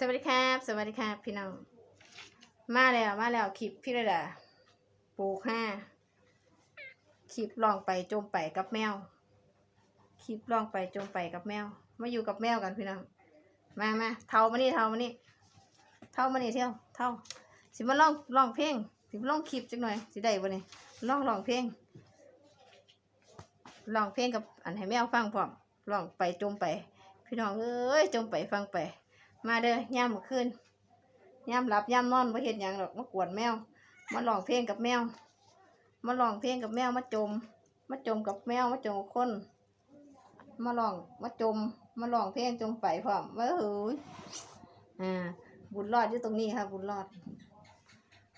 สวัสดีครับ สวัสดีครับพี่น้อง มาแล้วมาแล้วคลิปพี่ระดาปลูกห้าคลิปลองไปจมไปกับแมวคลิปลองไปจมไปกับแมว มาอยู่กับแมวกันพี่น้อง มามาเท่ามานี่เท่ามานี่เท่ามานี่เที่ยวเท่าสิมาลองลองเพลงสิมาลองคลิปจักหน่อยสิได้บ่เนี่ยลองลองเพลงลองเพลงกับอันให้แมวฟังพร้อมลองไปจมไป พี่น้องเอ้ยจมไปฟังไป มาเด้อย่ามมื้อคืนย่ามหลับย่ามนอนบ่เฮ็ดหยังหรอกมากวนแมวมาร้องเพลงกับแมวมาร้องเพลงกับแมวมาจม มาจมกับแมวมาจมกับคน มาร้องมาจม มาร้องเพลงจมไปพร้อมเว้ยอ่า บุญรอดอยู่ตรงนี้ค่ะ บุญรอด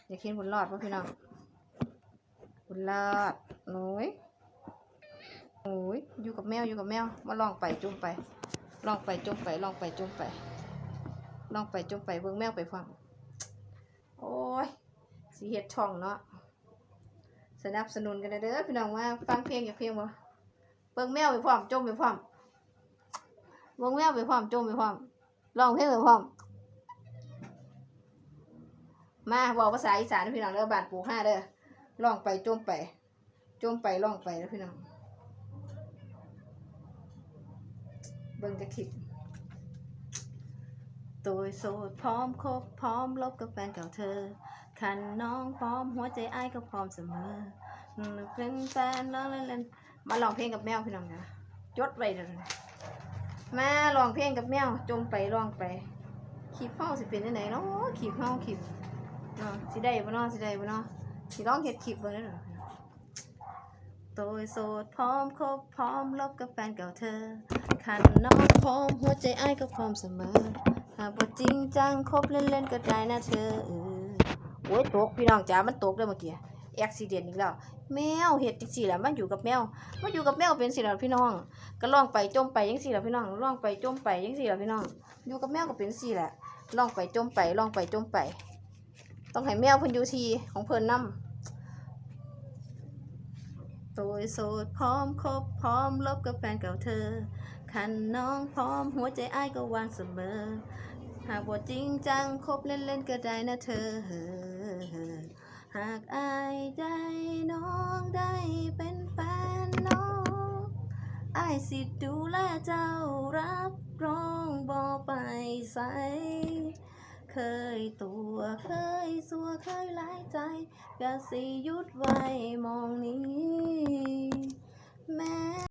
อยากเห็นบุญรอดป่ะพี่น้องบุญรอดโอ้ยโอ้ยอยู่กับแมวอยู่กับแมวมาลองไปจุ่มไป ลองไปจุ่มไปลองไปจุ่มไป ลองไปจุ่มไปเบิ่งแมวไปฟัง โอ้ยสีเฮ็ดช่องเนาะสนับสนุนกันเด้อพี่น้องว่าฟังเพลงอย่าเพลงบ่เบิ่งแมวไปพร้อมจมไปพร้อมเบิ่งแมวไปพร้อมจมไปพร้อมร้องเพลงไปพร้อม มาบอกภาษาอีสานพี่น้องเด้อบานปูห้าเด้อล่องไปจมไปจมไปล่องไปแล้วพี่น้องเบิ่งจะคลิป ตัวโสดพร้อมคบพร้อมลบกับแฟนเก่าเธอคันน้องพร้อมหัวใจอ้ายก็พร้อมเสมอเป็นแฟนน้องเล่นมาลองเพลงกับแมวพี่น้องนะจดไว้เด้อมาลองเพลงกับแมวจมไปลองไปคลิปเฮาสิเป็นจังไดเนาะคลิปเฮาคลิปเนาะสิได้บ่เนาะสิได้บ่เนาะสิลองเฮ็ดคลิปเบิ่งเด้อเนาะตัวโสดพร้อมคบพร้อมลบกับแฟนเก่าเธอคันน้องพร้อมหัวใจอ้ายก็พร้อมเสมอ หากบ่จริงจังคบเล่นๆก็ได้นะเธอเออโอ้ยตกพี่น้องจ๋ามันตกเด้เมื่อกี้อุบิเหตุอีกแล้วแมวเฮ็ดจังซี่แหละมันอยู่กับแมวมันอยู่กับแมวเป็นสิล่ะพี่น้อง ก็ล่องไปจมไปจังซี่ล่ะพี่น้องล่องไปจมไปจังซี่ล่ะพี่น้อง อยู่กับแมวก็เป็นซี่แหละล่องไปจมไปล่องไปจมไป ต้องให้แมวเพิ่นอยู่ทีของเพิ่นนำตัวโสดพร้อมคบพร้อมลบกับแฟนเก่าเธอ คันน้องพร้อมหัวใจอ้ายก็วางเสมอ หากบ่จริงจังคบเล่นๆก็ได้นะเธอ หากอายได้น้องได้เป็นแฟนน้องอายสิดูแลเจ้ารับรองบ่ไปใสเคยตัวเคยสัวเคยหลายใจกะสิหยุดไว้มองนี้ แม้